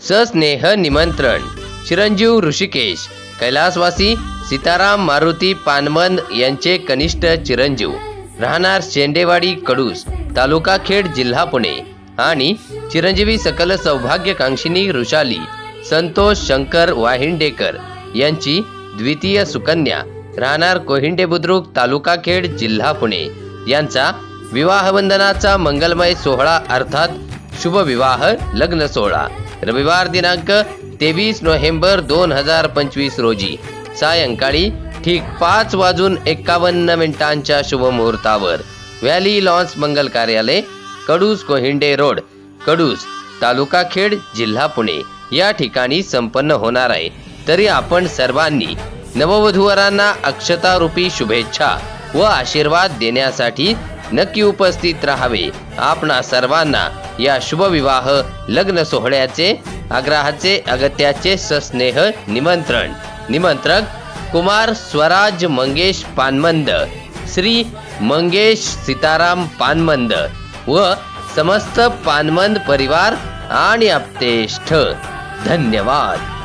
सस्नेह निमंत्रण चिरंजीव ऋषिकेश कैलासवासी सीताराम मारुती पानमंद यांचे कनिष्ठ चिरंजीव राहणार शेंडेवाडी कडूस तालुका खेड जिल्हा पुणे आणि चिरंजीवी सकल सौभाग्यकांक्षिनी ऋषाली संतोष शंकर वाहिंडेकर यांची द्वितीय सुकन्या राहणार कोहिंडे बुद्रुक तालुका खेड जिल्हा पुणे. यांचा विवाहवंदनाचा मंगलमय सोहळा अर्थात शुभविवाह लग्न सोहळा. रविवार दिनांक तेवीस नोव्हेंबर दोन हजार पंचवीस रोजी. सायंकाळी ठीक पाच वाजून एकावन्न मिनिटांच्या शुभमुहूर्तावर व्हॅली लॉन्स मंगल कार्यालय कडूस कोहिंडे रोड कडूस तालुका खेड जिल्हा पुणे या ठिकाणी संपन्न होणार आहे. तरी आपण सर्वांनी नववधूवरांना अक्षतारूपी शुभेच्छा व आशीर्वाद देण्यासाठी नक्की उपस्थित राहावे. आपणा सर्वांना या शुभविवाह लग्न सोहळ्याचे आग्रहाचे अगत्याचे सस्नेह निमंत्रण. निमंत्रक कुमार स्वराज मंगेश पानमंद. श्री मंगेश सीताराम पानमंद. व समस्त पानमंद परिवार आणि आपतेष्ठ धन्यवाद.